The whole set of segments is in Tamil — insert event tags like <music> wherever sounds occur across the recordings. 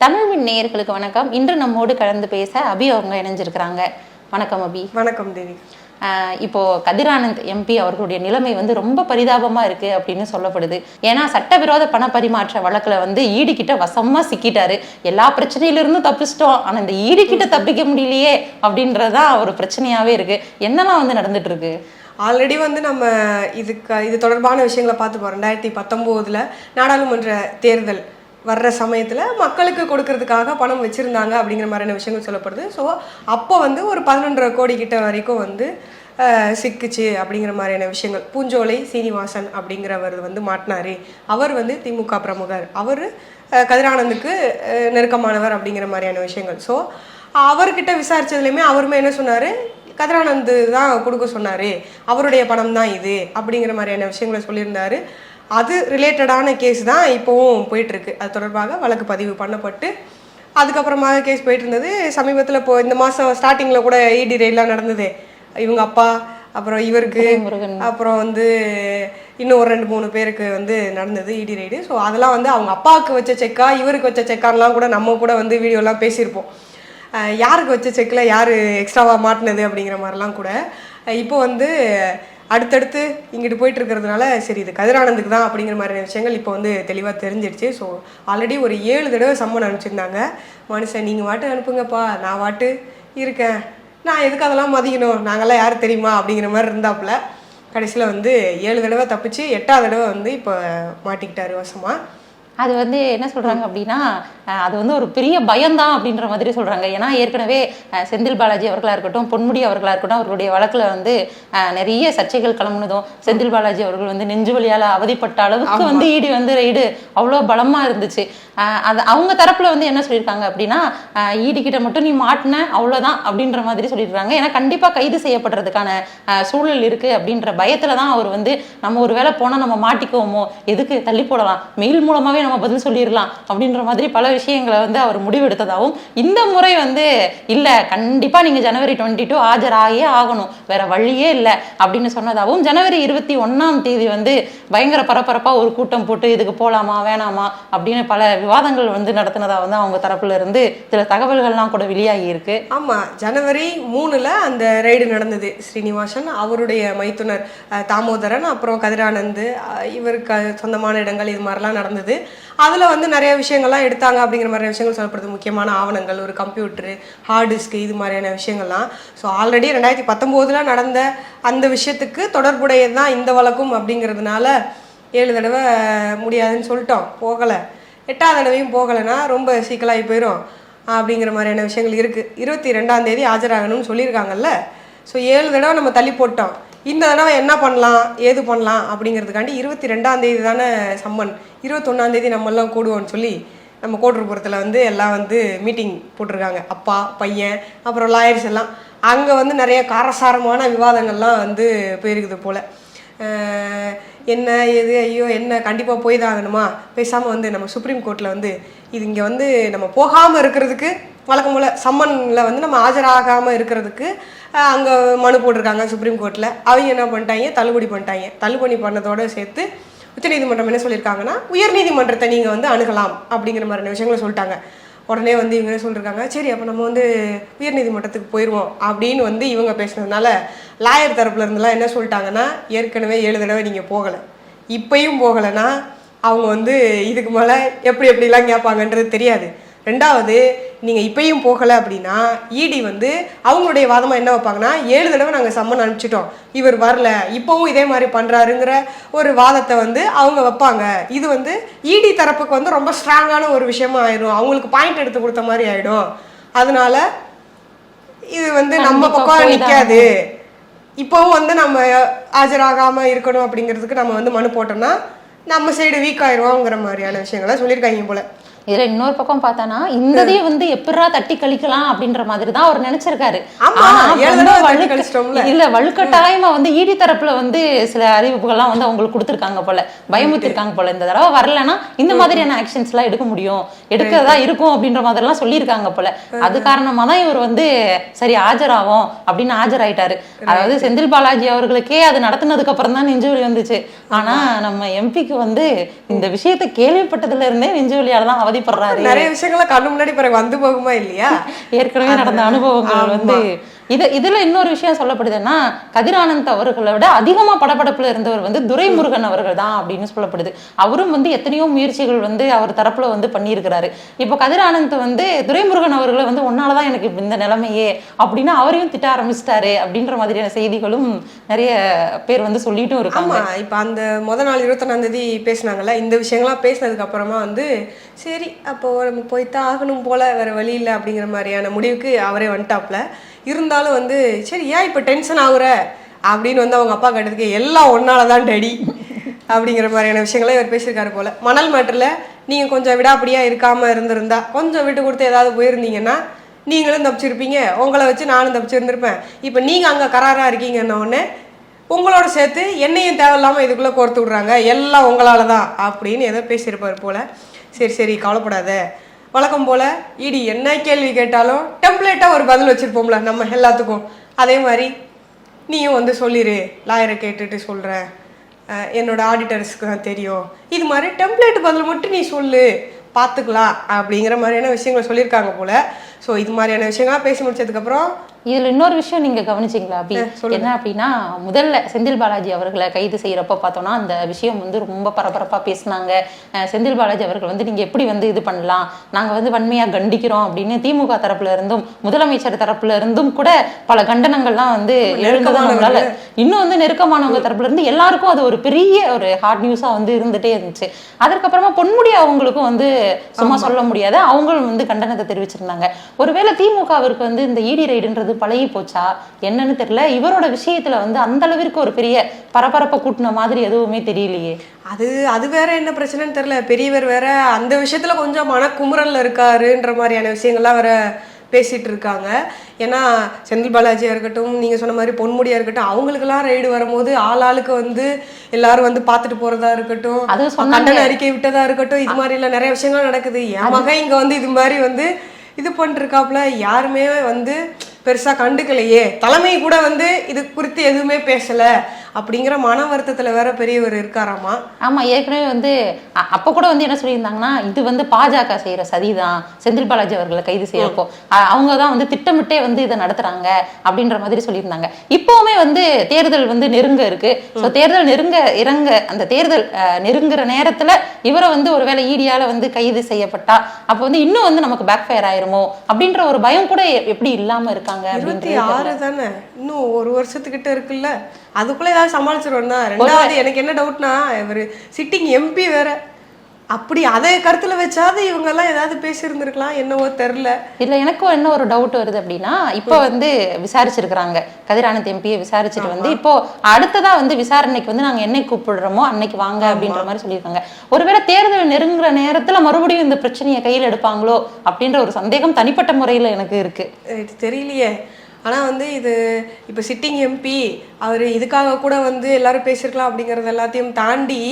தமிழ்மின் நேயர்களுக்கு வணக்கம். இன்று நம்மோடு கலந்து பேச அபி அவங்க இணைஞ்சிருக்கிறாங்க. வணக்கம் அபி. வணக்கம் தேவி. இப்போ கதிரானந்த் எம்பி அவர்களுடைய நிலைமை வந்து ரொம்ப பரிதாபமா இருக்கு அப்படின்னு சொல்லப்படுது. ஏன்னா சட்டவிரோத பண பரிமாற்ற வழக்குல வந்து ஈடி கிட்ட வசமா சிக்கிட்டாரு. எல்லா பிரச்சனையில இருந்தும் தப்பிச்சிட்டோம். ஆனா இந்த ஈடி கிட்ட தப்பிக்க முடியலையே அப்படின்றதுதான் ஒரு பிரச்சனையாவே இருக்கு. என்னெல்லாம் வந்து நடந்துட்டு இருக்கு ஆல்ரெடி வந்து நம்ம இதுக்கு இது தொடர்பான விஷயங்களை பார்த்துப்போம். ரெண்டாயிரத்தி பத்தொம்போதில் நாடாளுமன்ற தேர்தல். வர்ற சமயத்தில் மக்களுக்கு கொடுக்கறதுக்காக பணம் வச்சுருந்தாங்க அப்படிங்கிற மாதிரியான விஷயங்கள் சொல்லப்படுது. ஸோ அப்போ வந்து ஒரு பதினொன்றரை கோடி கிட்ட வரைக்கும் வந்து சிக்குச்சு அப்படிங்கிற மாதிரியான விஷயங்கள். பூஞ்சோலை சீனிவாசன் அப்படிங்கிறவர் வந்து மாட்டினாரு. அவர் வந்து திமுக பிரமுகர். அவர் கதிரானந்துக்கு நெருக்கமானவர் அப்படிங்கிற மாதிரியான விஷயங்கள். ஸோ அவர்கிட்ட விசாரிச்சதுலையுமே அவருமே என்ன சொன்னார்? கதிரானந்து தான் கொடுக்க சொன்னார். அவருடைய பணம் தான் இது அப்படிங்கிற மாதிரியான விஷயங்களை சொல்லியிருந்தார். அது ரிலேட்டடான கேஸ் தான் இப்போவும் போயிட்டுருக்கு. அது தொடர்பாக வழக்கு பதிவு பண்ணப்பட்டு அதுக்கப்புறமாக கேஸ் போயிட்டு இருந்தது சமீபத்தில் இப்போ இந்த மாதம் ஸ்டார்டிங்கில் கூட இடி ரெய்ட்லாம் நடந்தது. இவங்க அப்பா அப்புறம் இவருக்கு அப்புறம் வந்து இன்னும் ஒரு ரெண்டு மூணு பேருக்கு வந்து நடந்தது இடி ரைடு ஸோ அதெல்லாம் வந்து அவங்க அப்பாவுக்கு வச்ச செக்கா இவருக்கு வச்ச செக்கான்லாம் கூட நம்ம கூட வந்து வீடியோலாம் பேசியிருப்போம். யாருக்கு வச்ச செக்கில் யார் எக்ஸ்ட்ராவாக மாட்டினது அப்படிங்கிற மாதிரிலாம் கூட இப்போ வந்து அடுத்தடுத்து இங்கிட்டு போயிட்டு இருக்கிறதுனால சரி இது கதிரானந்துக்கு தான் அப்படிங்கிற மாதிரியான விஷயங்கள் இப்போ வந்து தெளிவாக தெரிஞ்சிடுச்சு. ஸோ ஆல்ரெடி ஒரு ஏழு தடவை சம்மன் அனுப்பிச்சிருந்தாங்க. மனுஷன் நீங்கள் வாட்டு அனுப்புங்கப்பா நான் வாட்டு இருக்கேன். நான் எதுக்கு அதெல்லாம் மதிக்கணும்? நாங்கள்லாம் யார் தெரியுமா? அப்படிங்கிற மாதிரி இருந்தாப்புல. கடைசியில் வந்து ஏழு தடவை தப்பிச்சு எட்டாவது தடவை வந்து இப்போ மாட்டிக்கிட்டார் வசமாக அது வந்து என்ன சொல்றாங்க அப்படின்னா அது வந்து ஒரு பெரிய பயம்தான் அப்படின்ற மாதிரி சொல்றாங்க. ஏன்னா ஏற்கனவே செந்தில் பாலாஜி அவர்களா இருக்கட்டும் பொன்முடி அவர்களா இருக்கட்டும் அவர்களுடைய வழக்குல வந்து நிறைய சர்ச்சைகள் கிளம்புனதும் செந்தில் பாலாஜி அவர்கள் வந்து நெஞ்சு வலியால அவதிப்பட்ட அளவுக்கு வந்து ஈடி வந்து ரைடு அவ்வளோ பலமா இருந்துச்சு. அது அவங்க தரப்புல வந்து என்ன சொல்லியிருக்காங்க அப்படின்னா ஈடி கிட்ட மட்டும் நீ மாட்டின அவ்வளவுதான் அப்படின்ற மாதிரி சொல்லியிருக்காங்க. ஏன்னா கண்டிப்பா கைது செய்யப்படுறதுக்கான சூழல் இருக்கு அப்படின்ற பயத்துல தான் அவர் வந்து நம்ம ஒரு வேளை போனா நம்ம மாட்டிக்குவோமோ எதுக்கு தள்ளி போடலாம்? மெயில் மூலமாவே நம்ம பதில் சொல்லிடலாம் அப்படின்ற மாதிரி பல விஷயங்களை வந்து அவர் முடிவெடுத்ததாகவும் இந்த முறை வந்து இல்லை கண்டிப்பாக நீங்கள் ஜனவரி டுவெண்ட்டி டூ ஆஜராகியே ஆகணும். வேற வழியே இல்லை அப்படின்னு சொன்னதாகவும் ஜனவரி இருபத்தி ஒன்றாம் தேதி வந்து பயங்கர பரபரப்பாக ஒரு கூட்டம் போட்டு இதுக்கு போகலாமா வேணாமா அப்படின்னு பல விவாதங்கள் வந்து நடத்தினதாக வந்து அவங்க தரப்புல இருந்து சில தகவல்கள்லாம் கூட வெளியாகி இருக்கு. ஆமாம் ஜனவரி மூணில் அந்த ரைடு நடந்தது. ஸ்ரீனிவாசன் அவருடைய மைத்துனர் தாமோதரன் அப்புறம் கதிரானந்து இவருக்கு சொந்தமான இடங்கள் இது மாதிரிலாம் நடந்தது. அதில் வந்து நிறைய விஷயங்கள்லாம் எடுத்தாங்க அப்படிங்கிற மாதிரியான விஷயங்கள் சொல்லப்படுது. முக்கியமான ஆவணங்கள் ஒரு கம்ப்யூட்டரு ஹார்ட் டிஸ்க்கு இது மாதிரியான விஷயங்கள்லாம். ஸோ ஆல்ரெடி ரெண்டாயிரத்தி பத்தொம்போதில் நடந்த அந்த விஷயத்துக்கு தொடர்புடையது தான் இந்த வழக்கும் அப்படிங்கிறதுனால ஏழு தடவை முடியாதுன்னு சொல்லிட்டோம். போகலை. எட்டாவது தடவையும் போகலைன்னா ரொம்ப சிக்கலாகி போயிடும் அப்படிங்கிற மாதிரியான விஷயங்கள் இருக்குது இருபத்தி ரெண்டாம் தேதி ஆஜராகணும்னு சொல்லியிருக்காங்கல்ல. ஸோ ஏழு தடவை நம்ம தள்ளி போட்டோம். இந்த தடவை என்ன பண்ணலாம் ஏது பண்ணலாம் அப்படிங்கிறதுக்காண்டி இருபத்தி ரெண்டாம் தேதி தானே சம்மன். இருபத்தொன்னாம் தேதி நம்மெல்லாம் கூடுவோம்னு சொல்லி நம்ம கோட்டுருப்புறத்தில் வந்து எல்லாம் வந்து மீட்டிங் போட்டிருக்காங்க. அப்பா பையன் அப்புறம் லாயர்ஸ் எல்லாம். அங்கே வந்து நிறைய காரசாரமான விவாதங்கள்லாம் வந்து போயிருக்குது போல். என்ன எது ஐயோ என்ன கண்டிப்பாக போய் தான் ஆகணுமா பேசாமல் வந்து நம்ம சுப்ரீம் கோர்ட்டில் வந்து இது இங்கே வந்து நம்ம போகாமல் இருக்கிறதுக்கு வழக்கம் போல் சம்மனில் வந்து நம்ம ஆஜராகாமல் இருக்கிறதுக்கு அங்கே மனு போட்டிருக்காங்க சுப்ரீம் கோர்ட்டில் அவங்க என்ன பண்ணிட்டாங்க? தள்ளுபடி பண்ணிட்டாங்க. தள்ளுபடி பண்ணதோடு சேர்த்து உச்சநீதிமன்றம் என்ன சொல்லியிருக்காங்கன்னா உயர்நீதிமன்றத்தை நீங்கள் வந்து அணுகலாம் அப்படிங்கிற மாதிரியான விஷயங்களை சொல்லிட்டாங்க. உடனே வந்து இவங்க என்ன சொல்லியிருக்காங்க சரி அப்போ நம்ம வந்து உயர்நீதிமன்றத்துக்கு போயிடுவோம் அப்படின்னு வந்து இவங்க பேசுனதுனால லாயர் தரப்புல இருந்துலாம் என்ன சொல்லிட்டாங்கன்னா ஏற்கனவே ஏழு தடவை நீங்கள் போகலை. இப்பயும் போகலைன்னா அவங்க வந்து இதுக்கு மேலே எப்படி எப்படிலாம் கேட்பாங்கன்றது தெரியாது. ரெண்டாவது நீங்கள் இப்பயும் போகலை அப்படின்னா இடி வந்து அவங்களுடைய வாதமாக என்ன வைப்பாங்கன்னா ஏழு தடவை நாங்கள் சம்மன் அனுப்பிச்சிட்டோம். இவர் வரல இப்போவும் இதே மாதிரி பண்ணுறாருங்கிற ஒரு வாதத்தை வந்து அவங்க வைப்பாங்க. இது வந்து இடி தரப்புக்கு வந்து ரொம்ப ஸ்ட்ராங்கான ஒரு விஷயமா ஆயிடும் அவங்களுக்கு பாயிண்ட் எடுத்து கொடுத்த மாதிரி ஆயிடும். அதனால இது வந்து நம்ம பக்கம் நிற்காது இப்போவும் வந்து நம்ம ஆஜராகாமல் இருக்கணும் அப்படிங்கிறதுக்கு நம்ம வந்து மனு போட்டோம்னா நம்ம சைடு வீக் ஆயிடுவோங்கிற மாதிரியான விஷயங்களை சொல்லியிருக்காங்க போல. இதுல இன்னொரு பக்கம் பார்த்தானா இந்ததையும் வந்து எப்படிரா தட்டி கழிக்கலாம் அப்படின்ற மாதிரி தான் அவர் நினைச்சிருக்காரு. இல்ல வலுக்கட்டாயமா வந்து ஈடி தரப்புல வந்து சில அறிவிப்புகள்லாம் வந்து அவங்களுக்கு கொடுத்துருக்காங்க போல. பயமுத்திருக்காங்க போல. இந்த தடவை வரலன்னா இந்த மாதிரியான ஆக்ஷன்ஸ் எல்லாம் எடுக்க முடியும். எடுக்கிறதா இருக்கும் அப்படின்ற மாதிரி எல்லாம் சொல்லியிருக்காங்க போல. அது காரணமா தான் இவர் வந்து சரி ஆஜராகும் அப்படின்னு ஆஜராயிட்டாரு. அதாவது செந்தில் பாலாஜி அவர்களுக்கே அது நடத்துனதுக்கு அப்புறம் தான் நெஞ்சுவலி வந்துச்சு. ஆனா நம்ம எம்பிக்கு வந்து இந்த விஷயத்தை கேள்விப்பட்டதுல இருந்தே நெஞ்சுவலியால தான் அவதி அவதிப்படுறாரு நிறைய விஷயங்கள்லாம் கண்ணு முன்னாடி பிறகு வந்து போகுமா இல்லையா? ஏற்கனவே நடந்த அனுபவங்கள் வந்து இது இதுல இன்னொரு விஷயம் சொல்லப்படுதுன்னா கதிரானந்த் அவர்களை விட அதிகமா படபடப்புல இருந்தவர் வந்து துரைமுருகன் அவர்கள் தான் அப்படின்னு சொல்லப்படுது. அவரும் வந்து எத்தனையோ முயற்சிகள் வந்து அவர் தரப்புல வந்து பண்ணியிருக்கிறாரு. இப்போ கதிரானந்த் வந்து துரைமுருகன் அவர்களை வந்து உன்னாலதான் எனக்கு இந்த நிலைமையே அப்படின்னு அவரையும் திட்ட ஆரம்பிச்சிட்டாரு அப்படின்ற மாதிரியான செய்திகளும் நிறைய பேர் வந்து சொல்லிட்டும் இருக்காங்க. இப்போ அந்த முத நாள் இருபத்தொன்னாம் தேதி பேசினாங்கல்ல இந்த விஷயங்கள்லாம் பேசினதுக்கு அப்புறமா வந்து சரி அப்போ நம்ம போய்த்தான் ஆகணும் போல வேற வழி இல்லை அப்படிங்கிற மாதிரியான முடிவுக்கு அவரே வந்துட்டாப்ல. இருந்தாலும் வந்து சரி ஏன் இப்போ டென்ஷன் ஆகுற? அப்படின்னு வந்து அவங்க அப்பா கேட்டதுக்கு எல்லாம் ஒன்னால தான் டேடி. அப்படிங்கிற மாதிரியான விஷயங்களை இவர் பேசியிருக்காரு போல. மணல் மேட்டரில் நீங்கள் கொஞ்சம் விடாப்படியா இருக்காம இருந்திருந்தா கொஞ்சம் விட்டு கொடுத்து ஏதாவது போயிருந்தீங்கன்னா நீங்களும் தப்பிச்சிருப்பீங்க. உங்களை வச்சு நானும் தப்பிச்சிருந்திருப்பேன். இப்போ நீங்கள் அங்கே கராராக இருக்கீங்கன்னொடனே உங்களோட சேர்த்து என்னையும் தேவையில்லாமல் இதுக்குள்ளே கோர்த்து விட்றாங்க. எல்லாம் உங்களால தான் அப்படின்னு ஏதோ பேசியிருப்பார் போல. சரி சரி கவலைப்படாத. வழக்கம் போல் இடி என்ன கேள்வி கேட்டாலும் டெம்ப்ளேட்டாக ஒரு பதில் வச்சுருப்போம்ல நம்ம எல்லாத்துக்கும். அதே மாதிரி நீயும் வந்து சொல்லிடு லாயரை கேட்டுட்டு சொல்கிறேன் என்னோட ஆடிட்டர்ஸ்க்கு தான் தெரியும். இது மாதிரி டெம்ப்ளேட் பதில் மட்டும் நீ சொல்லு பார்த்துக்கலாம் அப்படிங்கிற மாதிரியான விஷயங்களை சொல்லியிருக்காங்க போல். ஸோ இது மாதிரியான விஷயங்கள்லாம் பேசி முடிச்சதுக்கப்புறம் இதுல இன்னொரு விஷயம் நீங்க கவனிச்சீங்களா? அப்படி என்ன அப்படின்னா முதல்ல செந்தில் பாலாஜி அவர்களை கைது செய்யறப்ப பார்த்தோம்னா அந்த விஷயம் வந்து ரொம்ப பரபரப்பா பேசினாங்க. செந்தில் பாலாஜி அவர்கள் வந்து நீங்க எப்படி வந்து இது பண்ணலாம்? நாங்க வந்து வன்மையா கண்டிக்கிறோம் அப்படின்னு திமுக தரப்புல இருந்தும் முதலமைச்சர் தரப்புல இருந்தும் கூட பல கண்டனங்கள்லாம் வந்து எழுந்ததான் நம்மளால இன்னும் வந்து நெருக்கமானவங்க தரப்புல இருந்து எல்லாருக்கும் அது ஒரு பெரிய ஒரு ஹார்ட் நியூஸா வந்து இருந்துட்டே இருந்துச்சு. அதற்கப்புறமா பொன்முடி அவங்களுக்கும் வந்து சும்மா சொல்ல முடியாது. அவங்களும் வந்து கண்டனத்தை தெரிவிச்சிருந்தாங்க. ஒருவேளை திமுகவிற்கு வந்து இந்த இடி ரைடுன்றது பழகி போச்சா என்னன்னு தெரியல. இவரோட விஷயத்துல வந்து அந்த அளவிற்கு ஒரு பெரிய பரபரப்பை கூட்டின மாதிரி எதுவுமே தெரியலையே. அது அது வேற என்ன பிரச்சனைன்னு தெரியல. பெரியவர் வேற அந்த விஷயத்துல கொஞ்சம் மனக்குமுறல்ல இருக்காருன்ற மாதிரியான விஷயங்கள்லாம் வேற பேசிட்டு இருக்காங்க. ஏன்னா செந்தில் பாலாஜியா இருக்கட்டும் நீங்க சொன்ன மாதிரி பொன்முடியா இருக்கட்டும் அவங்களுக்கெல்லாம் ரைடு வரும்போது ஆள் ஆளுக்கு வந்து எல்லாரும் வந்து பார்த்துட்டு போறதா இருக்கட்டும் அது. கண்டன அறிக்கை விட்டதா இருக்கட்டும் இது மாதிரி எல்லாம் நிறைய விஷயங்கள் நடக்குது. என் மகன் இங்க வந்து இது மாதிரி வந்து இது பண்ணிருக்காப்புல. யாருமே வந்து பெருசா கண்டுக்கலையே. தலைமை கூட வந்து இது குறித்து எதுவுமே பேசல. அப்படிங்கிற மன வருத்தத்துல வேற பெரியவர் இருக்காராமா? ஆமா ஏற்கனவே வந்து அப்ப கூட வந்து என்ன சொல்லியிருந்தாங்கன்னா இது வந்து பாஜக செய்யற சதிதான் செந்தில் பாலாஜி அவர்களை கைது செய்யறப்போ. அவங்க தான் வந்து திட்டமிட்டே வந்து இதை நடத்துறாங்க அப்படின்ற மாதிரி சொல்லியிருந்தாங்க. இப்பவுமே வந்து தேர்தல் வந்து நெருங்க இருக்கு. ஸோ தேர்தல் நெருங்க இறங்க அந்த தேர்தல் நெருங்குற நேரத்துல இவரை வந்து ஒருவேளை ஈடியால வந்து கைது செய்யப்பட்டா அப்போ வந்து இன்னும் வந்து நமக்கு பேக் ஃபயர் ஆயிருமோ? அப்படின்ற ஒரு பயம் கூட எப்படி இல்லாம இருக்காங்க இருபத்தி ஆறு தானே? இன்னும் ஒரு வருஷத்துக்கிட்ட இருக்குல்ல? அதுக்குள்ள ஏதாவது சமாளிச்சிருவோம் தான் ரெண்டாவது எனக்கு என்ன டவுட்னா இவர் சிட்டிங் எம்பி வேற. அப்படி அதை கருத்துல வச்சாது இவங்க எல்லாம் ஏதாவது பேசியிருந்திருக்கலாம் என்னவோ தெரில இதுல எனக்கும் என்ன ஒரு டவுட் வருது அப்படின்னா இப்போ வந்து விசாரிச்சிருக்கிறாங்க. கதிரானந்த் எம்பியை விசாரிச்சுட்டு வந்து இப்போ அடுத்ததா வந்து விசாரணைக்கு வந்து நாங்க என்னைக்கு கூப்பிடுறோமோ அன்னைக்கு வாங்க அப்படின்ற மாதிரி சொல்லியிருக்காங்க. ஒருவேளை தேர்தல் நெருங்குற நேரத்துல மறுபடியும் இந்த பிரச்சனையை கையில் எடுப்பாங்களோ அப்படின்ற ஒரு சந்தேகம் தனிப்பட்ட முறையில எனக்கு இருக்கு. தெரியலையே. ஆனால் வந்து இது இப்போ சிட்டிங் எம்பி அவர் இதுக்காக கூட வந்து எல்லாரும் பேசியிருக்கலாம் அப்படிங்கிறது எல்லாத்தையும் தாண்டி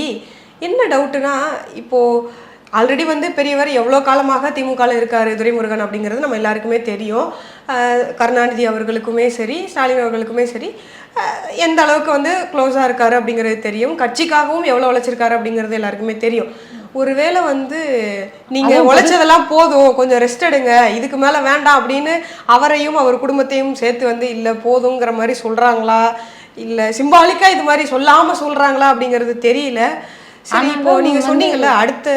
என்ன டவுட்டுனா இப்போது ஆல்ரெடி வந்து பெரியவர் எவ்வளோ காலமாக திமுகவில் இருக்கார் துரைமுருகன் அப்படிங்கிறது நம்ம எல்லாருக்குமே தெரியும். கருணாநிதி அவர்களுக்குமே சரி ஸ்டாலின் அவர்களுக்குமே சரி. எந்த அளவுக்கு வந்து க்ளோஸாக இருக்காரு அப்படிங்கிறது தெரியும். கட்சிக்காகவும் எவ்வளோ உழைச்சிருக்காரு அப்படிங்கிறது எல்லாருக்குமே தெரியும். ஒருவேளை வந்து நீங்க உழைச்சதெல்லாம் போதும் கொஞ்சம் ரெஸ்ட் எடுங்க இதுக்கு மேல வேண்டாம் அப்படின்னு அவரையும் அவர் குடும்பத்தையும் சேர்த்து வந்து இல்ல போதுங்கிற மாதிரி சொல்றாங்களா? இல்ல சிம்பாலிக்கா இது மாதிரி சொல்லாம சொல்றாங்களா? அப்படிங்கிறது தெரியல. சரி இப்போ நீங்க சொன்னீங்கல்ல அடுத்த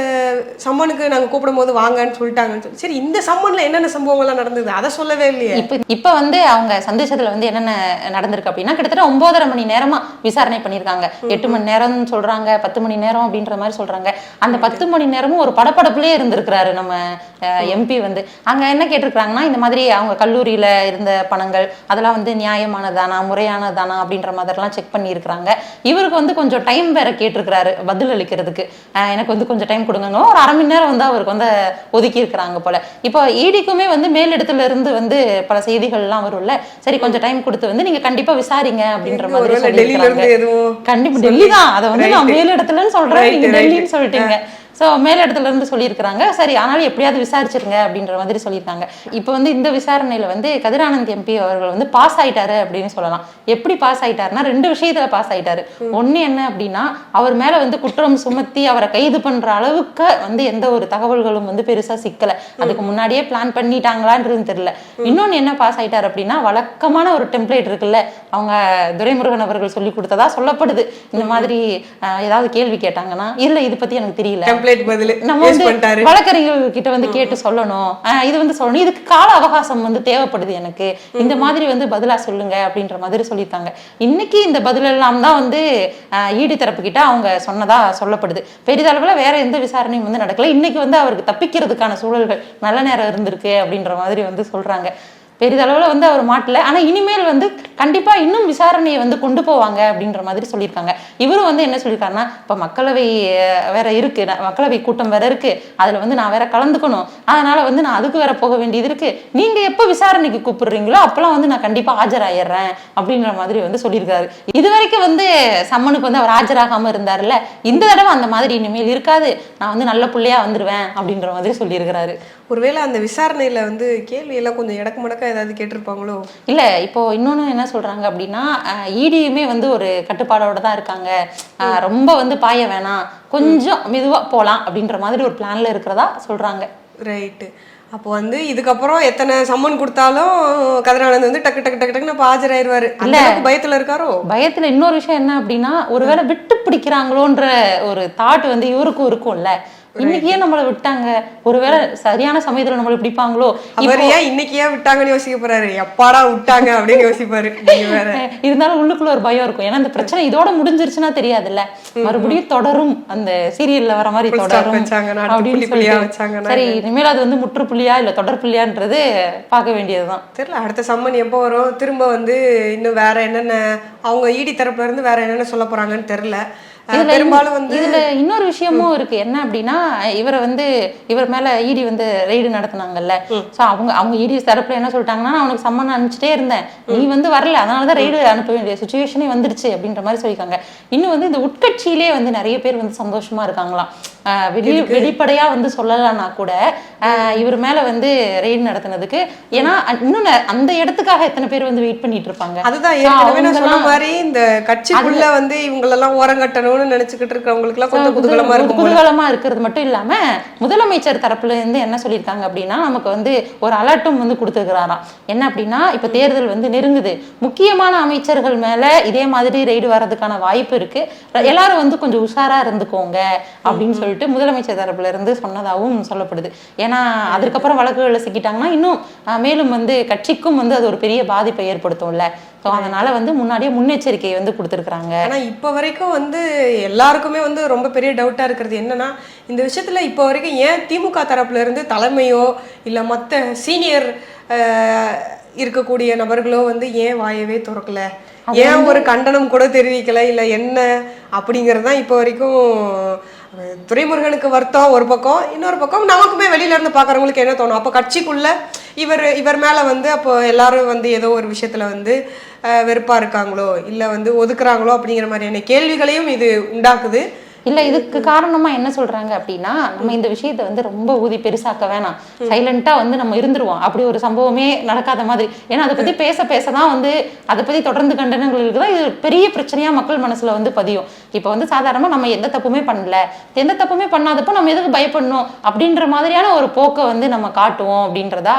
சம்மனுக்கு நாங்க கூப்பிடும் போது வாங்கன்னு சொல்லிட்டாங்கன்னு சொல்லி சரி இந்த சம்மன்ல என்னென்ன சம்பவங்கள்லாம் நடந்தது? அதை சொல்லவே இல்லையே. இப்ப இப்ப வந்து அவங்க சந்தேஷத்துல வந்து என்னென்ன நடந்திருக்கு அப்படின்னா கிட்டத்தட்ட ஒன்பதரை மணி நேரமா விசாரணை பண்ணியிருக்காங்க. எட்டு மணி நேரம்னு சொல்றாங்க பத்து மணி நேரம் அப்படின்ற மாதிரி சொல்றாங்க. அந்த பத்து மணி நேரமும் ஒரு படபடப்புலயே இருந்திருக்கிறாரு நம்ம எம்பி வந்து. அங்க என்ன கேட்டிருக்காங்கன்னா இந்த மாதிரி அவங்க கல்லூரியில இருந்த பணங்கள் அதெல்லாம் வந்து நியாயமானதானா முறையானதானா அப்படின்ற மாதிரிலாம் செக் பண்ணியிருக்கிறாங்க. இவருக்கு வந்து கொஞ்சம் டைம் வேற கேட்டிருக்கிறாரு பதில் அஹ் எனக்கு வந்து கொஞ்சம் டைம் கொடுங்க ஒரு அரை மணி நேரம் வந்து அவருக்கு வந்து ஒதுக்கி இருக்கிறாங்க போல. இப்போ ஈடிக்குமே வந்து மேலிடத்துல இருந்து வந்து பல செய்திகள்லாம் வரும்ல. சரி கொஞ்சம் டைம் கொடுத்து வந்து நீங்க கண்டிப்பா விசாரிங்க அப்படின்ற மாதிரி கண்டிப்பா டெல்லி தான். அதை வந்து நான் மேலிடத்துலன்னு சொல்றேன். நீங்க. டெல்லின்னு சொல்லிட்டீங்க. ஸோ மேலிடத்துல இருந்து சொல்லியிருக்கிறாங்க. சரி ஆனாலும் எப்படியாவது விசாரிச்சிருங்க அப்படின்ற மாதிரி சொல்லியிருக்காங்க. இப்போ வந்து இந்த விசாரணையில வந்து கதிரானந்த் எம்பி அவர்கள் வந்து பாஸ் ஆயிட்டாரு அப்படின்னு சொல்லலாம். எப்படி பாஸ் ஆயிட்டாருன்னா ரெண்டு விஷயத்துல பாஸ் ஆயிட்டாரு. ஒண்ணு என்ன அப்படின்னா அவர் மேல வந்து குற்றம் சுமத்தி அவரை கைது பண்ற அளவுக்கு வந்து எந்த ஒரு தகவல்களும் வந்து பெருசா சிக்கல. அதுக்கு முன்னாடியே பிளான் பண்ணிட்டாங்களான்றது தெரியல. இன்னொன்னு என்ன பாஸ் ஆயிட்டாரு அப்படின்னா வழக்கமான ஒரு டெம்ப்ளேட் இருக்குல்ல அவங்க துரைமுருகன் அவர்கள் சொல்லி கொடுத்ததா சொல்லப்படுது. இந்த மாதிரி ஏதாவது கேள்வி கேட்டாங்கன்னா இல்ல இது பத்தி எனக்கு தெரியல. டெம்ப்ளேட் பதில். நம்ம வந்து வழக்கறிஞர்கள் கிட்ட வந்து கேட்டு சொல்லணும். இது வந்து சொல்லணும். இதுக்கு கால அவகாசம் வந்து தேவைப்படுது எனக்கு. இந்த மாதிரி வந்து பதிலா சொல்லுங்க அப்படின்ற மாதிரி சொல்லியிருக்காங்க. இன்னைக்கு இந்த பதில் எல்லாம் தான் வந்து ஈடு தரப்பு கிட்ட அவங்க சொன்னதா சொல்லப்படுது. பெரிதளவுல வேற எந்த விசாரணையும் வந்து நடக்கல. இன்னைக்கு வந்து அவருக்கு தப்பிக்கிறதுக்கான சூழல்கள் நல்ல நேரம் இருந்திருக்கு அப்படின்ற மாதிரி வந்து சொல்றாங்க. பெரிதளவில் வந்து அவர் மாட்டல. ஆனால் இனிமேல் வந்து கண்டிப்பாக இன்னும் விசாரணையை வந்து கொண்டு போவாங்க அப்படின்ற மாதிரி சொல்லியிருக்காங்க. இவரும் வந்து என்ன சொல்லியிருக்காருன்னா இப்போ மக்களவை வேற இருக்கு. மக்களவை கூட்டம் வேற இருக்கு. அதில் வந்து நான் வேற கலந்துக்கணும். அதனால வந்து நான் அதுக்கு வேற போக வேண்டியது இருக்கு. நீங்க எப்போ விசாரணைக்கு கூப்பிடுறீங்களோ அப்பெல்லாம் வந்து நான் கண்டிப்பாக ஆஜராயிடுறேன். அப்படின்ற மாதிரி வந்து சொல்லியிருக்காரு. இது வரைக்கும் வந்து சம்மனுக்கு வந்து அவர் ஆஜராகாம இருந்தாருல்ல இந்த தடவை அந்த மாதிரி இனிமேல் இருக்காது. நான் வந்து நல்ல பிள்ளையா வந்துருவேன் அப்படின்ற மாதிரி சொல்லியிருக்கிறாரு. ஒருவேளை அந்த விசாரணையில வந்து கேள்வி எல்லாம் கொஞ்சம் இடக்கு மடக்கா ஏதாவது கேட்டிருப்பாங்களோ? இல்ல இப்போ இன்னொன்னு என்ன சொல்றாங்க அப்படின்னா இடியுமே வந்து ஒரு கட்டுப்பாடோட தான் இருக்காங்க. ரொம்ப வந்து பாய வேணாம். கொஞ்சம் மெதுவா போலாம் அப்படின்ற மாதிரி ஒரு பிளான்ல இருக்கிறதா சொல்றாங்க. ரைட்டு. அப்போ வந்து இதுக்கப்புறம் எத்தனை சம்மன் கொடுத்தாலும் கதிரானந்த் வந்து டக்கு டக்கு டக்கு டக்குன்னு அப்ப ஆஜராயிருவாரு. அளவுக்கு பயத்துல இருக்காரோ? பயத்துல இன்னொரு விஷயம் என்ன அப்படின்னா ஒருவேளை விட்டு பிடிக்கிறாங்களோன்ற ஒரு தாட் வந்து இவருக்கும் இருக்கும்ல. இன்னைக்கு ஏன் நம்மளை விட்டாங்க? ஒருவேளை சரியான சமயத்துல நம்மளை பிடிப்பாங்களோ? அவர் ஏன் இன்னைக்கு ஏன் விட்டாங்கன்னு யோசிக்க போறாரு. எப்பாடா விட்டாங்க அப்படின்னு யோசிப்பாரு. இருந்தாலும் உள்ளுக்குள்ள ஒரு பயம் இருக்கும். ஏன்னா இந்த பிரச்சனை இதோட முடிஞ்சிருச்சுன்னா தெரியாதுல்ல. மறுபடியும் தொடரும். அந்த சீரியல்ல வர மாதிரி தொடரும் அப்படின்னு வச்சாங்கன்னா சரி இனிமேல் அது வந்து முற்றுப்புள்ளியா இல்ல தொடர்புள்ளியான்றது பார்க்க வேண்டியதுதான். தெரியல அடுத்த சம்மன் எப்போ வரும்? திரும்ப வந்து இன்னும் வேற என்னென்ன அவங்க ஈடி தரப்புல இருந்து வேற என்னென்ன சொல்ல போறாங்கன்னு தெரியல. பெரும்பாலும் வந்து இதுல இன்னொரு விஷயமும் இருக்கு. என்ன அப்படின்னா இவரை வந்து இவர் மேல ஈடி வந்து ரெய்டு நடத்துனாங்கல்ல. சோ அவங்க அவங்க ஈடி தரப்புல என்ன சொல்லிட்டாங்கன்னா நான் உனக்கு சம்மன் அனுப்பிச்சிட்டே இருந்தேன். நீ வந்து வரல. அதனாலதான் ரெய்டு அனுப்ப வேண்டிய சுச்சுவேஷனே வந்துருச்சு அப்படின்ற மாதிரி சொல்லியிருக்காங்க. இன்னும் வந்து இந்த உட்கட்சியிலே வந்து நிறைய பேர் வந்து சந்தோஷமா இருக்காங்களாம். ஆஹ் வெளி வெளிப்படையா வந்து சொல்லலைன்னா கூட இவர் மேல வந்து ரெய்டு நடத்துனதுக்கு. ஏன்னா இன்னும் அந்த இடத்துக்காக எத்தனை பேர் வந்து வெயிட் பண்ணிட்டு இருப்பாங்க? அதுதான் So, ஏற்கனவே நான் சொன்ன மாதிரி இந்த கட்சிக்குள்ள வந்து இவங்களெல்லாம் ஓரங்கட்டணும்னு நினைச்சுக்கிட்டு இருக்கிறவங்களுக்கு எல்லாம் கொஞ்சம் குதூகலமா இருக்கும். குதூகலமா இருக்கிறது மட்டும் இல்லாம முதலமைச்சர் தரப்புல இருந்து என்ன சொல்லியிருக்காங்க அப்படின்னா நமக்கு வந்து ஒரு அலர்ட்டும் வந்து கொடுத்துருக்கிறாராம். என்ன அப்படின்னா இப்ப தேர்தல் வந்து நெருங்குது. முக்கியமான அமைச்சர்கள் மேல இதே மாதிரி ரெய்டு வர்றதுக்கான வாய்ப்பு இருக்கு. எல்லாரும் வந்து கொஞ்சம் உஷாரா இருந்துக்கோங்க அப்படின்னு சொல்லிட்டு முதலமைச்சர் தரப்புல இருந்து சொன்னதாகவும் சொல்லப்படுது. ஏன்னா அதுக்கப்புறம் வழக்குகளில் சிக்கிட்டாங்கன்னா இன்னும் மேலும் வந்து கட்சிக்கும் வந்து அது ஒரு பெரிய பாதிப்பை ஏற்படுத்தும்ல. ஸோ அதனால வந்து முன்னாடியே முன்னெச்சரிக்கை வந்து கொடுத்துருக்குறாங்க. ஆனா இப்ப வரைக்கும் வந்து எல்லாருக்குமே வந்து ரொம்ப பெரிய டவுட்டா இருக்கிறது என்னன்னா இந்த விஷயத்துல இப்ப வரைக்கும் ஏன் திமுக தரப்புல இருந்து தலைமையோ இல்ல மத்த சீனியர் இருக்கக்கூடிய நபர்களோ வந்து ஏன் வாயவே திறக்கல? ஏன் ஒரு கண்டனம் கூட தெரிவிக்கல? இல்ல என்ன? அப்படிங்கிறது தான் இப்போ வரைக்கும் துறைமுருகனுக்கு துரைமுருகனுக்கு வருத்தம் ஒரு பக்கம் இன்னொரு பக்கம் நமக்குமே வெளியில இருந்து பாக்குறவங்களுக்கு என்ன தோணும்? அப்போ கட்சிக்குள்ள இவர் இவர் மேல வந்து அப்போ எல்லாரும் வந்து ஏதோ ஒரு விஷயத்துல வந்து வெறுப்பாக வெறுப்பா இருக்காங்களோ இல்ல வந்து ஒதுக்குறாங்களோ அப்படிங்கிற மாதிரியான கேள்விகளையும் இது உண்டாக்குது. இல்ல இதுக்கு காரணமா என்ன சொல்றாங்க அப்படின்னா நம்ம இந்த விஷயத்தை வந்து ரொம்ப ஊதி பெருசாக்க வேணாம். சைலண்டா வந்து நம்ம இருந்துருவோம். அப்படி ஒரு சம்பவமே நடக்காத மாதிரி. ஏன்னா அதை பத்தி பேச பேசதான் வந்து அதை பத்தி தொடர்ந்து கண்டனங்கள் இருக்குதான் இது பெரிய பிரச்சனையா மக்கள் மனசுல வந்து பதியும். இப்போ வந்து சாதாரணமா நம்ம எந்த தப்புமே பண்ணல. எந்த தப்புமே பண்ணாதப்போ நம்ம எதுக்கு பயப்படணும்? அப்படின்ற மாதிரியான ஒரு போக்கை வந்து நம்ம காட்டுவோம் அப்படின்றதா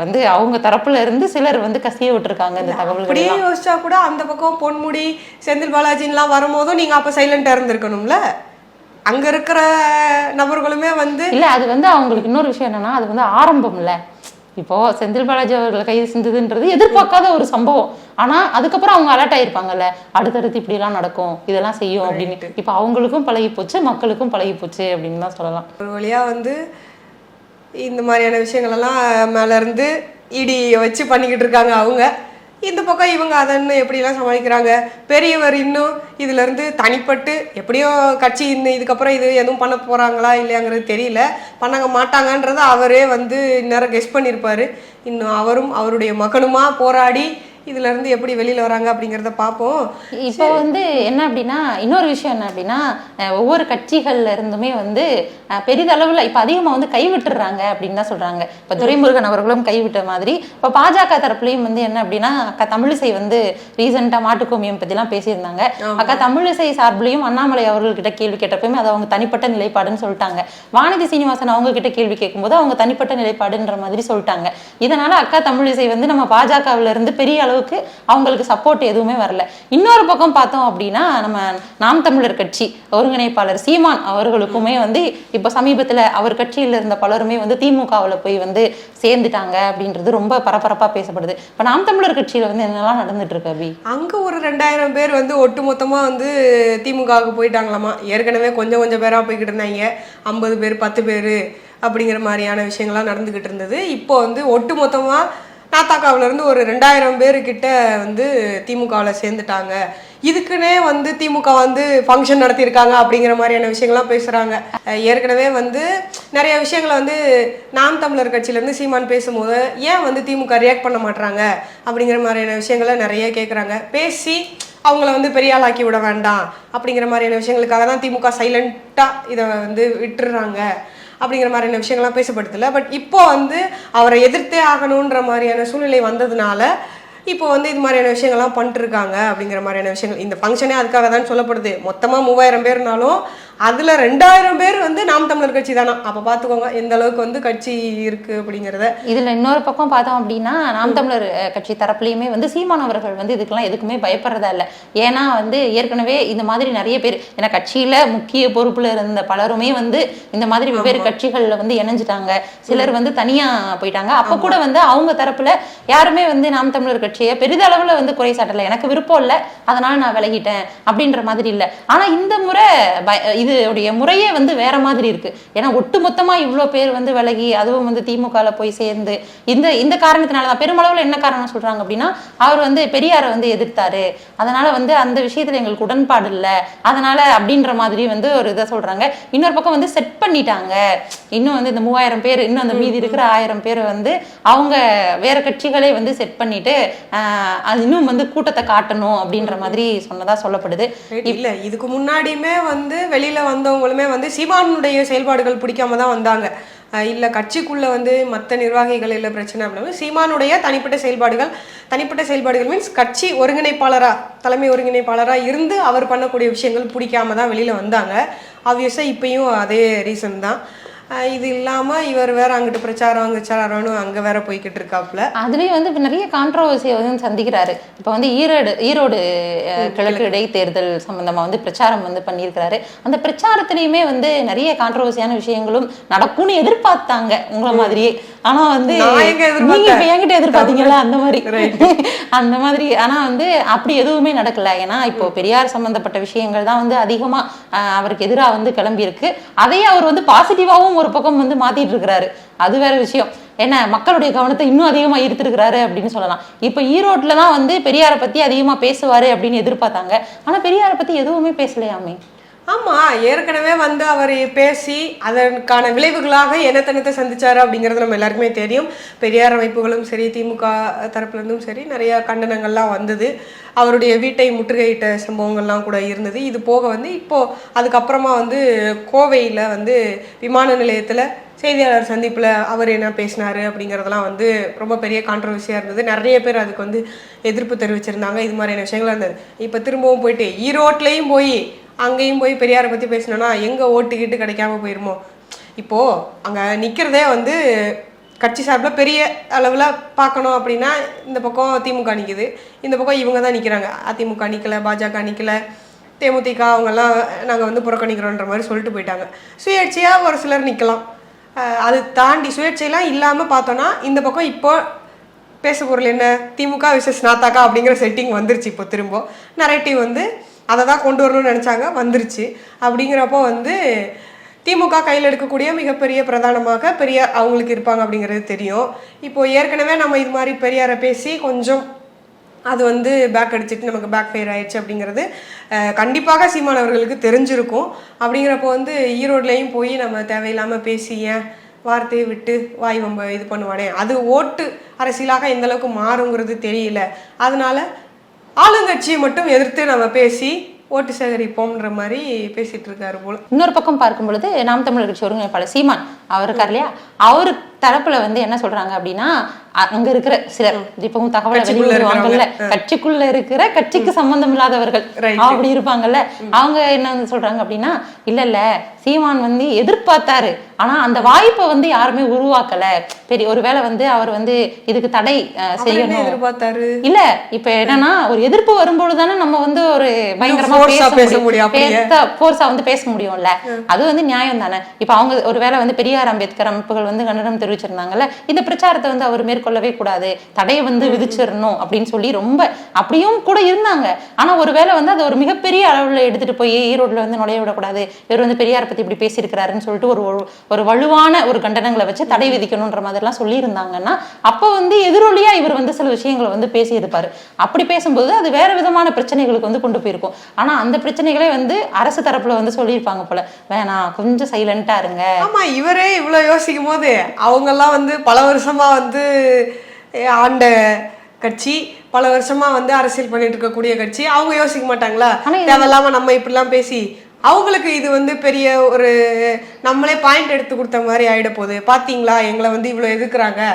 வந்து அவங்க தரப்புல இருந்து சிலர் வந்து கசிய விட்டுருக்காங்க இந்த தகவல்கள் அப்படியே யோசிச்சா கூட அந்த பக்கம் பொன்முடி செந்தில் பாலாஜின்லாம் வரும்போதும் நீங்க அப்ப சைலண்டா இருந்திருக்கணும்ல? அங்க இருக்கிற நபர்களுமே வந்து இல்ல அது வந்து அவங்களுக்கு இன்னொரு விஷயம் என்னன்னா அது வந்து ஆரம்பம் இல்ல இப்போ செந்தில் பாலாஜி அவர்களை கைது செஞ்சதுன்றது எதிர்பார்க்காத ஒரு சம்பவம். ஆனா அதுக்கப்புறம் அவங்க அலர்ட் ஆயிருப்பாங்கல்ல அடுத்தடுத்து இப்படி எல்லாம் நடக்கும் இதெல்லாம் செய்யும் அப்படின்னு. இப்போ அவங்களுக்கும் பழகி போச்சு மக்களுக்கும் பழகி போச்சு அப்படின்னு தான் சொல்லலாம். ஒரு வழியா வந்து இந்த மாதிரியான விஷயங்கள் எல்லாம் மேல இருந்து இடி வச்சு பண்ணிக்கிட்டு இருக்காங்க அவங்க. இந்த பக்கம் இவங்க அதை இன்னும் எப்படிலாம் சமாளிக்கிறாங்க? பெரியவர் இன்னும் இதுல இருந்து தனிப்பட்டு எப்படியோ கட்சி இன்னும் இதுக்கப்புறம் இது எதுவும் பண்ண போறாங்களா இல்லையாங்கிறது தெரியல. பண்ணாங்க மாட்டாங்கன்றத அவரே வந்து இந்நேரம் கெஸ் பண்ணியிருப்பாரு. இன்னும் அவரும் அவருடைய மகனுமா போராடி இதுல இருந்து எப்படி வெளியில வராங்க அப்படிங்கிறத பார்ப்போம். இப்போ வந்து என்ன அப்படின்னா இன்னொரு விஷயம் என்ன அப்படின்னா ஒவ்வொரு கட்சிகள்ல இருந்துமே வந்து பெரிதளவுல இப்ப அதிகமா வந்து கைவிட்டுறாங்க அப்படின்னு தான் சொல்றாங்க. இப்ப துரைமுருகன் அவர்களும் கைவிட்ட மாதிரி இப்ப பாஜக தரப்புலயும் வந்து என்ன அப்படின்னா அக்கா தமிழிசை வந்து ரீசெண்டா மாட்டுக்கோமியம் பத்தி எல்லாம் பேசியிருந்தாங்க. அக்கா தமிழிசை சார்பிலையும் அண்ணாமலை அவர்கள்கிட்ட கேள்வி கேட்டப்பயுமே அது அவங்க தனிப்பட்ட நிலைப்பாடுன்னு சொல்லிட்டாங்க. வானதி சீனிவாசன் அவங்க கிட்ட கேள்வி கேட்கும்போது அவங்க தனிப்பட்ட நிலைப்பாடுன்ற மாதிரி சொல்லிட்டாங்க. இதனால அக்கா தமிழிசை வந்து நம்ம பாஜகவுல இருந்து பெரிய அளவுக்கு அவங்களுக்கு சப்போர்ட் எதுவுமே வரல. இன்னொரு பக்கம் பார்த்தோம் அப்படின்னா நம்ம நாம் தமிழர் கட்சி ஒருங்கிணைப்பாளர் சீமான் அவர்களுக்குமே வந்து இப்போ சமீபத்துல அவர் கட்சியில இருந்த பலருமே வந்து திமுகவுல போய் வந்து சேர்ந்துட்டாங்க அப்படின்றது ரொம்ப பரபரப்பா பேசப்படுது. இப்போ நாம் தமிழர் கட்சியில வந்து என்னெல்லாம் நடந்துட்டு இருக்கு அபி? அங்க ஒரு ரெண்டாயிரம் பேர் வந்து ஒட்டுமொத்தமா வந்து திமுகவுக்கு போயிட்டாங்களாமா? ஏற்கனவே கொஞ்சம் கொஞ்சம் பேரா போய்கிட்டு இருந்தாங்க. ஐம்பது பேர் பத்து பேர் அப்படிங்கிற மாதிரியான விஷயங்கள்லாம் நடந்துகிட்டு இருந்தது. இப்போ வந்து ஒட்டுமொத்தமா நாத்தாக்காவுல இருந்து ஒரு ரெண்டாயிரம் பேர் வந்து திமுகவில் சேர்ந்துட்டாங்க. இதுக்குன்னே வந்து திமுக வந்து ஃபங்க்ஷன் நடத்தியிருக்காங்க அப்படிங்கிற மாதிரியான விஷயங்கள்லாம் பேசுகிறாங்க ஏற்கனவே வந்து நிறைய விஷயங்களை வந்து நாம் தமிழர் கட்சியிலேருந்து சீமான் பேசும்போது ஏன் வந்து திமுக ரியாக்ட் பண்ண மாட்டுறாங்க அப்படிங்கிற மாதிரியான விஷயங்களை நிறைய கேட்குறாங்க பேசி அவங்கள வந்து பெரிய ஆளாக்கி விட வேண்டாம் அப்படிங்கிற மாதிரியான விஷயங்களுக்காக தான் திமுக சைலண்ட்டாக இதை வந்து விட்டுடுறாங்க அப்படிங்கிற மாதிரியான விஷயங்கள்லாம் பேசப்படுத்தல பட் இப்போ வந்து அவரை எதிர்த்தே ஆகணுன்ற மாதிரியான சூழ்நிலை வந்ததுனால இப்போ வந்து இது மாதிரியான விஷயங்கள்லாம் பண்ணிட்டு இருக்காங்க அப்படிங்கிற மாதிரியான விஷயங்கள். இந்த ஃபங்க்ஷனே அதுக்காக தான் சொல்லப்படுது. மொத்தமாக மூவாயிரம் பேர்னாலும் அதில் ரெண்டாயிரம் பேர் வந்து நாம் தமிழர் கட்சி தானா? அப்போ பார்த்துக்கோங்க எந்த அளவுக்கு வந்து கட்சி இருக்கு அப்படிங்கிறத. இதுல இன்னொரு பக்கம் பார்த்தோம் அப்படின்னா நாம் தமிழர் கட்சி தரப்புலையுமே வந்து சீமான் அவர்கள் வந்து இதுக்கெல்லாம் எதுக்குமே பயப்படுறதா இல்லை. ஏன்னா வந்து ஏற்கனவே இந்த மாதிரி நிறைய பேர் ஏன்னா கட்சியில முக்கிய பொறுப்புல இருந்த பலருமே வந்து இந்த மாதிரி வெவ்வேறு கட்சிகள்ல வந்து இணைஞ்சிட்டாங்க. சிலர் வந்து தனியா போயிட்டாங்க. அப்ப கூட வந்து அவங்க தரப்புல யாருமே வந்து நாம் தமிழர் கட்சியை பெரிதளவுல வந்து குறை சாட்டல. எனக்கு விருப்பம் இல்லை. அதனால நான் விலகிட்டேன் அப்படின்ற மாதிரி இல்லை. ஆனா இந்த முறை பய- இதோடைய முறையே வந்து வேற மாதிரி இருக்கு. ஏன்னா ஒட்டு மொத்தமா இவ்வளோ பேர் வந்து விலகி அதுவும் வந்து திமுகல போய் சேர்ந்து இந்த இந்த காரணத்தினால தான் பெருமளவுல என்ன காரணம் சொல்றாங்க அப்படின்னா அவர் வந்து பெரியாரை வந்து எதிர்த்தாரு. அதனால வந்து அந்த விஷயத்துல எங்களுக்கு உடன்பாடு இல்லை. அதனால அப்படின்ற மாதிரி வந்து ஒரு இதை சொல்றாங்க. இன்னொரு பக்கம் வந்து செட் பண்ணிட்டாங்க. இன்னும் வந்து இந்த மூவாயிரம் பேர் இன்னும் அந்த மீதி இருக்கிற ஆயிரம் பேர் வந்து அவங்க வேற கட்சிகளே வந்து செட் பண்ணிட்டு அது இன்னும் வந்து கூட்டத்தை காட்டணும் அப்படின்ற மாதிரி சொன்னதா சொல்லப்படுது. இல்ல இதுக்கு முன்னாடியுமே வந்து வெளியில வந்தவங்களுமே வந்து சீமானுடைய செயல்பாடுகள் பிடிக்காம தான் வந்தாங்க. இல்லை கட்சிக்குள்ளே வந்து மற்ற நிர்வாகிகள் இல்லை பிரச்சனை அப்படின்னா சீமானுடைய தனிப்பட்ட செயல்பாடுகள் தனிப்பட்ட செயல்பாடுகள் மீன்ஸ் கட்சி ஒருங்கிணைப்பாளராக தலைமை ஒருங்கிணைப்பாளராக இருந்து அவர் பண்ணக்கூடிய விஷயங்கள் பிடிக்காம தான் வெளியில் வந்தாங்க. ஆப்வியஸாக இப்பயும் அதே ரீசன் தான். இது இல்லாம இவர் வேற அங்கிட்டு பிரச்சாரம் அங்க பிரச்சாரம்னு அங்க வேற போய்கிட்டு இருக்காப்புல அதுலயும் வந்து இப்ப நிறைய கான்ட்ரவர்சியை வந்து சந்திக்கிறாரு. இப்ப வந்து ஈரோடு ஈரோடு கிழக்கு இடைத்தேர்தல் சம்பந்தமா வந்து பிரச்சாரம் வந்து பண்ணியிருக்கிறாரு. அந்த பிரச்சாரத்திலயுமே வந்து நிறைய கான்ட்ரவர்சியான விஷயங்களும் நடக்கும்னு எதிர்பார்த்தாங்க. உங்களை மாதிரியே. ஆனா வந்து? நீங்க இப்ப என்கிட்ட எதிர்பார்த்தீங்களா அந்த மாதிரி? <laughs> அந்த மாதிரி. ஆனா வந்து அப்படி எதுவுமே நடக்கல. ஏன்னா இப்போ பெரியார் சம்பந்தப்பட்ட விஷயங்கள் தான் வந்து அதிகமா அவருக்கு எதிராக வந்து கிளம்பி இருக்கு அதையே அவர் வந்து பாசிட்டிவாவும் ஒரு பக்கம் வந்து மாத்திட்டு இருக்கிறாரு. அது வேற விஷயம். என்ன மக்களுடைய கவனத்தை இன்னும் அதிகமா ஈர்த்திருக்கிறாரு அப்படின்னு சொல்லலாம். இப்போ ஈரோட்ல தான் வந்து பெரியாரை பத்தி அதிகமா பேசுவாரு அப்படின்னு எதிர்பார்த்தாங்க. ஆனா பெரியாரை பத்தி எதுவுமே பேசலையாமே? ஆமாம் ஏற்கனவே வந்து அவர் பேசி அதற்கான விளைவுகளாக என்னத்தனத்தை சந்தித்தார் அப்படிங்கிறது நம்ம எல்லாருக்குமே தெரியும். பெரியார் அமைப்புகளும் சரி திமுக தரப்புலேருந்தும் சரி நிறைய கண்டனங்கள்லாம் வந்தது. அவருடைய வீட்டை முற்றுகையிட்ட சம்பவங்கள்லாம் கூட இருந்தது. இது போக வந்து இப்போ அதுக்கப்புறமா வந்து கோவையில் வந்து விமான நிலையத்தில் செய்தியாளர் சந்திப்பில் அவர் என்ன பேசினாரு அப்படிங்கிறதெல்லாம் வந்து ரொம்ப பெரிய கான்ட்ரவர்சியாக இருந்தது. நிறைய பேர் அதுக்கு வந்து எதிர்ப்பு தெரிவிச்சிருந்தாங்க. இது மாதிரியான விஷயங்கள் இருந்தது. இப்போ திரும்பவும் போயிட்டு ஈரோட்லேயும் போய் அங்கேயும் போய் பெரியாரை பற்றி பேசினோன்னா எங்கே ஓட்டுக்கிட்டு கிடைக்காம போயிருமோ? இப்போது அங்கே நிற்கிறதே வந்து கட்சி சார்பில் பெரிய அளவில் பார்க்கணும் அப்படின்னா இந்த பக்கம் திமுக நிற்கிது இந்த பக்கம் இவங்க தான் நிற்கிறாங்க அதிமுக நிற்கலை பாஜக நிற்கல தேமுதிக அவங்கெல்லாம் நாங்கள் வந்து புறக்கணிக்கிறோன்ற மாதிரி சொல்லிட்டு போயிட்டாங்க. சுயேட்சையாக ஒரு சிலர் நிற்கலாம் அது தாண்டி சுயேட்சையெல்லாம் இல்லாமல் பார்த்தோன்னா இந்த பக்கம் இப்போ பேச பொருள் என்ன? திமுக விசஸ் நாத்தாக்கா அப்படிங்கிற செட்டிங் வந்துருச்சு இப்போ திரும்ப. நரேட்டிவ் வந்து அதை தான் கொண்டு வரணும்னு நினச்சாங்க. வந்துருச்சு. அப்படிங்கிறப்போ வந்து திமுக கையில் எடுக்கக்கூடிய மிகப்பெரிய பிரதானமாக பெரியார் அவங்களுக்கு இருப்பாங்க அப்படிங்கிறது தெரியும். இப்போ ஏற்கனவே நம்ம இது மாதிரி பெரியாரை பேசி கொஞ்சம் அது வந்து பேக் அடிச்சிட்டு நமக்கு பேக் ஃபயர் ஆயிடுச்சு அப்படிங்கிறது கண்டிப்பாக சீமான் அவர்களுக்கு தெரிஞ்சிருக்கும். அப்படிங்கிறப்போ வந்து ஈரோட்லேயும் போய் நம்ம தேவையில்லாமல் பேசி ஏன் வார்த்தையை விட்டு வாய் வம்ப இது பண்ணுவானே? அது ஓட்டு அரசியலாக எந்தளவுக்கு மாறுங்கிறது தெரியல. அதனால ஆளுங்கட்சியை மட்டும் எதிர்த்து நம்ம பேசி ஓட்டு சேகரிப்போம்ன்ற மாதிரி பேசிட்டு இருக்காரு போல. இன்னொரு பக்கம் பார்க்கும் பொழுது நாம் தமிழர் கட்சி ஒருங்கிணைப்பாளர் சீமான் அவர் இருக்கார் இல்லையா? அவரு தரப்புல வந்து என்ன சொல்றாங்க அப்படின்னா அங்க இருக்கிற சிலர் இப்பவும் தகவலை வெளியிடுவாங்கல்ல கட்சிக்குள்ள இருக்கிற கட்சிக்கு சம்பந்தம் இல்லாதவர்கள். அப்படி இருப்பாங்கல்ல. அவங்க என்ன வந்து சொல்றாங்க அப்படின்னா இல்ல இல்ல சீமான் வந்து எதிர்பார்த்தாரு. ஆனா அந்த வாய்ப்பை வந்து யாருமே உருவாக்கல. பெரிய ஒருவேளை வந்து அவர் வந்து இதுக்கு தடை செய்யணும். எதிர்பார்த்தாரு? இல்ல இப்ப என்னன்னா ஒரு எதிர்ப்பு வரும்பொழுது தானே நம்ம வந்து ஒரு பயங்கரமா பேச முடியும். போர்ஸா வந்து பேச முடியும்ல. அது வந்து நியாயம் தானே. இப்ப அவங்க ஒருவேளை வந்து பெரியார் அம்பேத்கர் அமைப்புகள் வந்து கண்டனம் தெரிவிச்சிருந்தாங்கல்ல இந்த பிரச்சாரத்தை வந்து அவர் மேற்கொள்ளவே கூடாது தடையை வந்து விதிச்சிடணும் அப்படின்னு சொல்லி ரொம்ப அப்படியும் கூட இருந்தாங்க. ஆனா ஒருவேளை வந்து அது ஒரு மிகப்பெரிய அளவுல எடுத்துட்டு போய் ஈரோட்ல வந்து நுழைய விடக்கூடாது. இவர் வந்து பெரியார் பத்தி இப்படி பேசியிருக்கிறாருன்னு சொல்லிட்டு ஒரு ஒரு- வலுவான ஒரு கண்டனங்களை வச்சு தடை விதிக்கணும்ன்ற மாதிரிலாம் சொல்லியிருந்தாங்கன்னா அப்போ வந்து எதிரொலியா இவர் வந்து சில விஷயங்களை வந்து பேசியிருப்பாரு. அப்படி பேசும்போது அது வேற விதமான பிரச்சனைகளுக்கு வந்து கொண்டு போயிருக்கும். ஆனா அந்த பிரச்சனைகளே வந்து அரசு தரப்புல வந்து சொல்லியிருப்பாங்க போல வேணாம் கொஞ்சம் சைலண்டா இருங்க. ஆமா இவரே இவ்வளவு யோசிக்கும் போது அவங்கெல்லாம் வந்து பல வருஷமா வந்து ஆண்ட கட்சி பல வருஷமா வந்து அரசியல் பண்ணிட்டு இருக்கக்கூடிய கட்சி. அவங்க யோசிக்க மாட்டாங்களா? ஆனா இது- தேவையில்லாம நம்ம இப்படிலாம் பேசி அவங்களுக்கு இது வந்து பெரிய ஒரு நம்மளே பாயிண்ட் எடுத்து கொடுத்த மாதிரி ஆயிட போகுது. பாத்தீங்களா? எங்களை வந்து இவ்வளவு எதுக்குறாங்க?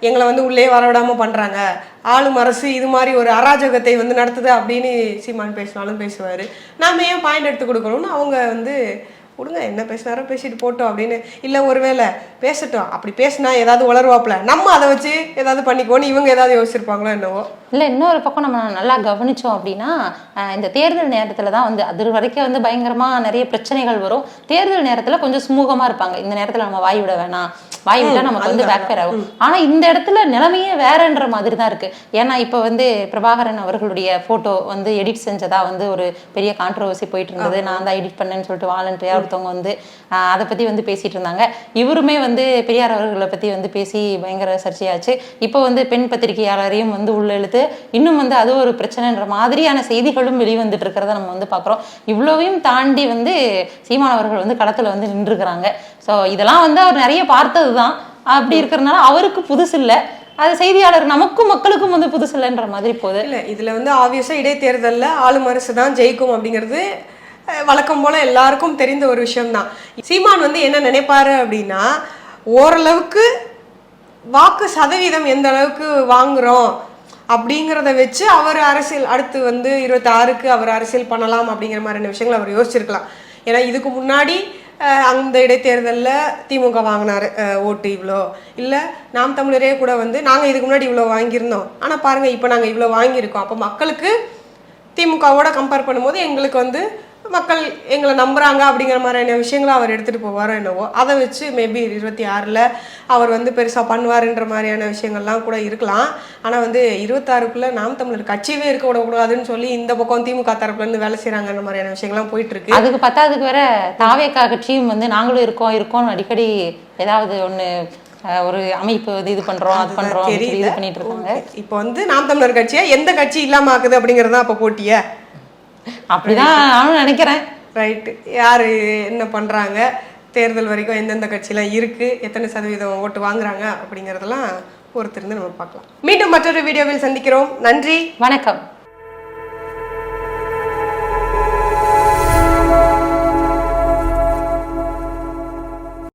எங்களை வந்து உள்ளே வரவிடாம பண்றாங்க. ஆளும் அரசு இது மாதிரி ஒரு அராஜகத்தை வந்து நடத்துது அப்படின்னு சீமான் பேசினாலும் பேசுவாரு. நாம ஏன் பாயிண்ட் எடுத்து கொடுக்கணும்னு அவங்க வந்து கொடுங்க என்ன பேசினாரோ பேசிட்டு போட்டோம் அப்படின்னு. இல்லை ஒருவேளை பேசட்டும். அப்படி பேசினா ஏதாவது உளருவாப்புல நம்ம அதை வச்சு ஏதாவது பண்ணிக்குவோன்னு இவங்க ஏதாவது யோசிச்சிருப்பாங்களோ என்னவோ. இல்லை இன்னொரு பக்கம் நம்ம நல்லா கவனிச்சோம் அப்படின்னா இந்த தேர்தல் நேரத்தில் தான் வந்து அது வரைக்கும் வந்து பயங்கரமாக நிறைய பிரச்சனைகள் வரும். தேர்தல் நேரத்தில் கொஞ்சம் சுமூகமாக இருப்பாங்க. இந்த நேரத்தில் நம்ம வாய் விட வேணாம். வாய் விட்டா நமக்கு வந்து பேக் ஃபேர் ஆகும். ஆனா இந்த இடத்துல நிலைமையே வேறன்ற மாதிரி தான் இருக்கு. ஏன்னா இப்ப வந்து பிரபாகரன் அவர்களுடைய போட்டோ வந்து எடிட் செஞ்சதா வந்து ஒரு பெரிய கான்ட்ரவர்சி போயிட்டு இருந்தது நான் தான் எடிட் பண்ணேன்னு சொல்லிட்டு வாலண்டியா ஒருத்தவங்க வந்து அதை பத்தி வந்து பேசிட்டு இருந்தாங்க. இவருமே வந்து பெரியார் அவர்களை பத்தி வந்து பேசி பயங்கர சர்ச்சையாச்சு. இப்போ வந்து பெண் பத்திரிகையாளரையும் வந்து உள்ள இழுத்து இன்னும் வந்து அது ஒரு பிரச்சனைன்ற மாதிரியான செய்திகளும் வெளிவந்துட்டு இருக்கிறத நம்ம வந்து பார்க்குறோம் இவ்வளவையும் தாண்டி வந்து சீமான் அவர்கள் வந்து களத்துல வந்து நின்றுக்கிறாங்க ஸோ இதெல்லாம் வந்து அவர் நிறைய பார்த்தது தான். அப்படி இருக்கிறதுனால அவருக்கு புதுசு இல்லை. அது செய்தியாளர் நமக்கும் மக்களுக்கும் வந்து புதுசு இல்லைன்ற மாதிரி போகுது. இல்லை இதில் வந்து ஆப்வியஸாக இடைத்தேர்தலில் ஆளும் அரசு தான் ஜெயிக்கும் அப்படிங்கிறது வழக்கம் போல் எல்லாருக்கும் தெரிந்த ஒரு விஷயம்தான். சீமான் வந்து என்ன நினைப்பாரு அப்படின்னா ஓரளவுக்கு வாக்கு சதவீதம் எந்த அளவுக்கு வாங்குறோம் அப்படிங்கிறத வச்சு அவர் அரசியல் அடுத்து வந்து இருபத்தி ஆறுக்கு அவர் அரசியல் பண்ணலாம் அப்படிங்கிற மாதிரியான விஷயங்கள் அவர் யோசிச்சிருக்கலாம். ஏன்னா இதுக்கு முன்னாடி அந்த இடைத்தேர்தலில் திமுக வாங்கினார். ஓட்டு இவ்வளோ இல்லை நாம் தமிழரே கூட வந்து நாங்கள் இதுக்கு முன்னாடி இவ்வளோ வாங்கியிருந்தோம். ஆனால் பாருங்கள் இப்போ நாங்கள் இவ்வளோ வாங்கியிருக்கோம். அப்போ மக்களுக்கு திமுகவோட கம்பேர் பண்ணும்போது எங்களுக்கு வந்து மக்கள் எங்களை நம்புறாங்க அப்படிங்கிற மாதிரியான விஷயங்களை அவர் எடுத்துகிட்டு போவாரோ என்னவோ அதை வச்சு மேபி இருபத்தி ஆறில் அவர் வந்து பெருசாக பண்ணுவாருன்ற மாதிரியான விஷயங்கள்லாம் கூட இருக்கலாம். ஆனால் வந்து இருபத்தாறுக்குள்ளே நாம் தமிழர் கட்சியவே இருக்க விடக்கூடாதுன்னு சொல்லி இந்த பக்கம் திமுக தரப்புலேருந்து வேலை செய்கிறாங்கன்ற மாதிரியான விஷயங்கள்லாம் போயிட்டு இருக்கு அதுக்கு பத்தாதுக்கு வேற தாவேக்கா கட்சியும் வந்து நாங்களும் இருக்கோம் இருக்கோம்னு அடிக்கடி ஏதாவது ஒண்ணு அஹ், ஒரு அமைப்பு வந்து இது பண்றோம் அது பண்றோம் பண்ணிட்டு இருக்காங்க. இப்போ வந்து நாம் தமிழர் கட்சியை எந்த கட்சி இல்லாம ஆக்குது அப்படிங்கிறது அப்போ போட்டிய. அப்படிதான் நானும் நினைக்கிறேன். ரைட்டு யார் என்ன பண்ணுறாங்க தேர்தல் வரைக்கும் எந்தெந்த கட்சிலாம் இருக்குது எத்தனை சதவீதம் ஓட்டு வாங்குறாங்க? அப்படிங்கிறதெல்லாம் பொறுத்திருந்து நம்ம பார்க்கலாம். மீண்டும் மற்றொரு வீடியோவில் சந்திக்கிறோம். நன்றி. வணக்கம்.